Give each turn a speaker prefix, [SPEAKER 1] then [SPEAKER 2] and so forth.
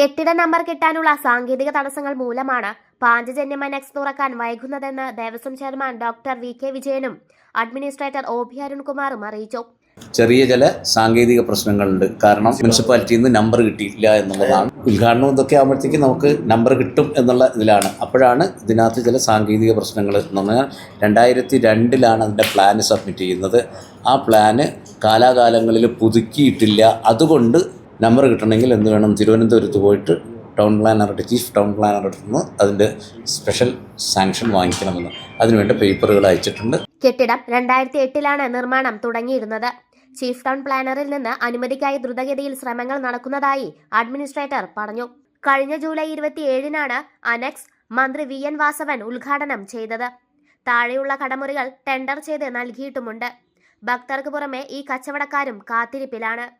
[SPEAKER 1] കെട്ടിട നമ്പർ കിട്ടാനുള്ള സാങ്കേതിക തടസ്സങ്ങൾ മൂലമാണ് പാഞ്ചജന്യം അനക്സ് തുറക്കാൻ വൈകുന്നതെന്ന് Devaswom chairman doctor V K വിജയനും അഡ്മിനിസ്ട്രേറ്റർ ഒ പി അരുൺകുമാറും അറിയിച്ചു.
[SPEAKER 2] ചെറിയ ചില സാങ്കേതിക പ്രശ്നങ്ങളുണ്ട്. കാരണം മുനിസിപ്പാലിറ്റിയിൽ നിന്ന് നമ്പർ കിട്ടിയില്ല എന്നുള്ളതാണ്. ഉദ്ഘാടനം ഇതൊക്കെ ആകുമ്പോഴത്തേക്ക് നമുക്ക് നമ്പർ കിട്ടും എന്നുള്ള ഇതിലാണ്. അപ്പോഴാണ് ഇതിനകത്ത് ചില സാങ്കേതിക പ്രശ്നങ്ങൾ എന്ന് പറഞ്ഞാൽ രണ്ടായിരത്തി രണ്ടിലാണ് അതിന്റെ പ്ലാന് സബ്മിറ്റ് ചെയ്യുന്നത്. ആ പ്ലാന് കാലാകാലങ്ങളിൽ പുതുക്കിയിട്ടില്ല. അതുകൊണ്ട് നമ്പർ കിട്ടണമെങ്കിൽ എന്ത് വേണം? തിരുവനന്തപുരത്ത് പോയിട്ട് ടൗൺ പ്ലാനറുടെ ചീഫ് ടൗൺ പ്ലാനറുടെ നിന്ന് അതിന്റെ സ്പെഷ്യൽ സാങ്ഷൻ വാങ്ങിക്കണമെന്ന്. അതിനുവേണ്ട പേപ്പറുകൾ അയച്ചിട്ടുണ്ട്.
[SPEAKER 1] കെട്ടിടം രണ്ടായിരത്തി എട്ടിലാണ് നിർമ്മാണം തുടങ്ങിയിരുന്നത്. ചീഫ് ടൗൺ പ്ലാനറിൽ നിന്ന് അനുമതിക്കായി ദ്രുതഗതിയിൽ ശ്രമങ്ങൾ നടക്കുന്നതായി അഡ്മിനിസ്ട്രേറ്റർ പറഞ്ഞു. കഴിഞ്ഞ ജൂലൈ ഇരുപത്തിയേഴിനാണ് അനക്സ് മന്ത്രി വി എൻ വാസവൻ ഉദ്ഘാടനം ചെയ്തത്. താഴെയുള്ള കടമുറികൾ ടെൻഡർ ചെയ്ത് നൽകിയിട്ടുമുണ്ട്. ഭക്തർക്ക് പുറമെ ഈ കച്ചവടക്കാരും കാത്തിരിപ്പിലാണ്.